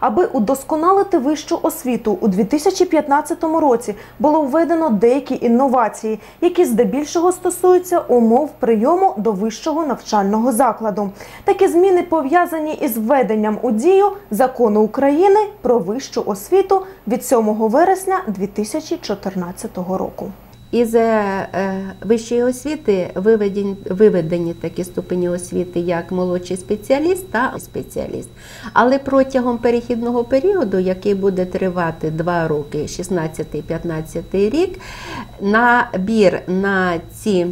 Аби удосконалити вищу освіту у 2015 році було введено деякі інновації, які здебільшого стосуються умов прийому до вищого навчального закладу. Такі зміни пов'язані із введенням у дію закону України про вищу освіту від 7 вересня 2014 року. Із е, е, вищої освіти виведені, виведені такі ступені освіти, як молодший спеціаліст та спеціаліст. Але протягом перехідного періоду, який буде тривати 2 роки, 16-15 рік, набір на ці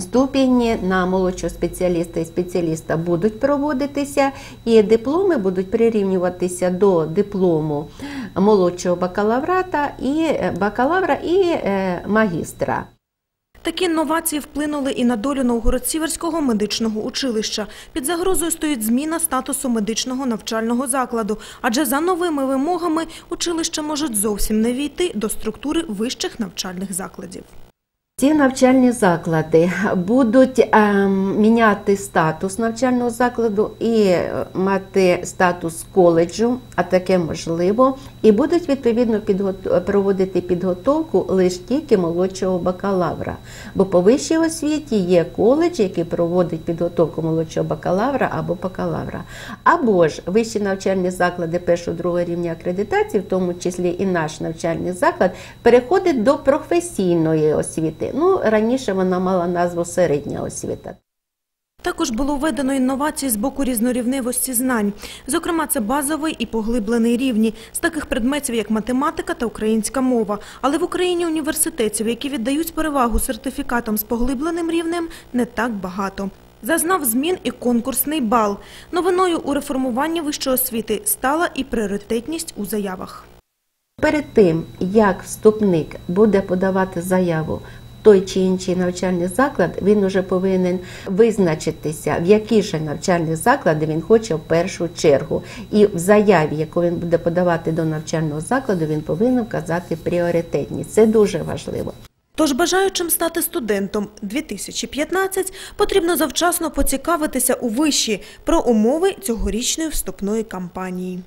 Ступені на молодшого спеціаліста і спеціаліста будуть проводитися, і дипломи будуть прирівнюватися до диплому молодшого бакалаврата і е, бакалавра і е, магістра. Такі новації вплинули і на долю Новгород-Сіверського медичного училища. Під загрозою стоїть зміна статусу медичного навчального закладу, адже за новими вимогами училища можуть зовсім не війти до структури вищих навчальних закладів. Ці навчальні заклади будуть е, міняти статус навчального закладу і е, мати статус коледжу, а таке можливо, і будуть відповідно проводити підготовку лише тільки молодшого бакалавра. Бо по вищій освіті є коледж, який проводить підготовку молодшого бакалавра або бакалавра. Або ж вищі навчальні заклади першого другого рівня акредитації, в тому числі і наш навчальний заклад, переходить до професійної освіти. Ну, раніше вона мала назву середня освіта. Також було введено інновації з боку різнорівневості знань. Зокрема, це базовий і поглиблений рівні з таких предметів, як математика та українська мова. Але в Україні університетів, які віддають перевагу сертифікатам з поглибленим рівнем, не так багато. Зазнав змін і конкурсний бал. Новиною у реформуванні вищої освіти стала і пріоритетність у заявах. Перед тим, як вступник буде подавати заяву той чи інший навчальний заклад, він вже повинен визначитися, в які ж навчальні заклади він хоче в першу чергу. І в заяві, яку він буде подавати до навчального закладу, він повинен вказати пріоритетність. Це дуже важливо. Тож бажаючим стати студентом 2015 потрібно завчасно поцікавитися у виші про умови цьогорічної вступної кампанії.